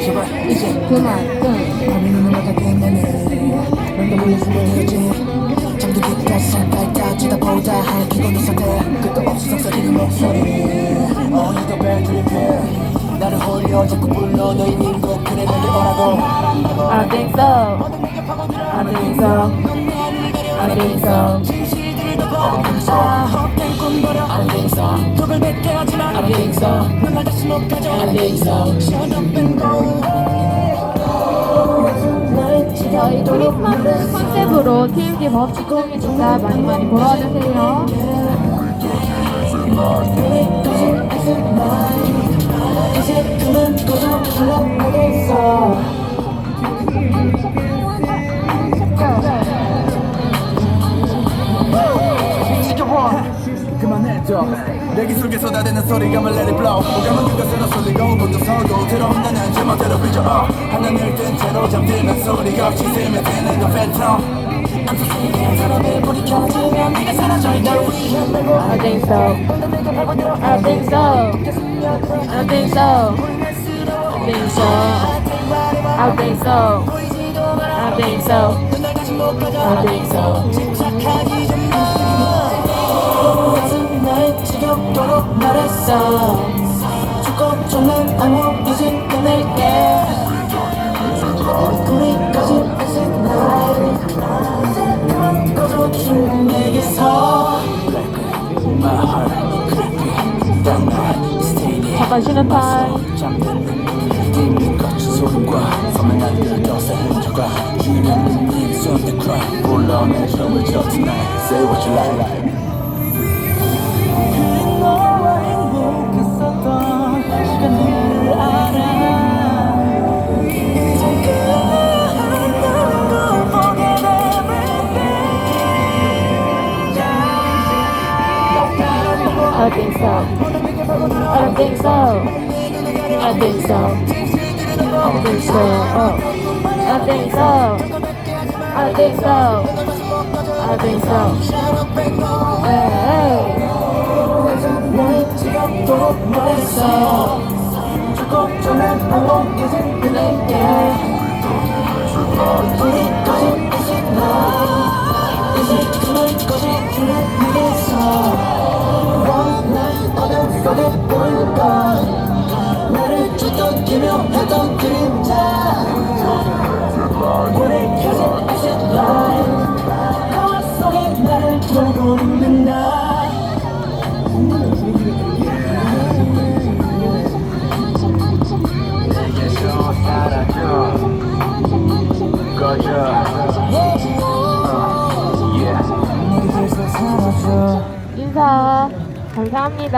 제발 이제 I think so I think so I think so 헛된 꿈 버려 안 돼서 독을 뱉게 하지마 안 돼서 넌날 다시 못 가져 안 돼서 Shut up and go 저희 크리스마스 컨셉으로 TMG 법칙 공개입니다 많이 많이 보러 이제 그만 불러내겠어 내 기술에 쏟아대는 소리가 let it blow 오감은 그것으로 쏠리고 먼저 서고 들어온다는 제멋대로 비춰 하늘을 뜬 채로 켜지면 네가 사라져 날 위해 매고. I think so. I think so. I think so. I think so. I think so. I think so. I think so 날 지겹도록 말했어. 죽고 죽는 아무 이제 끝낼게. 우리까지 exit night 그만 꺼져 죽는 내게서. 잠깐 쉬는 타임. 잠드는 뒷 I think so I think so I think so I think so oh. I think so I think so I think so hey, hey. 날 지겹도록 말했어 죽고 내게서 사라져 인사. 감사합니다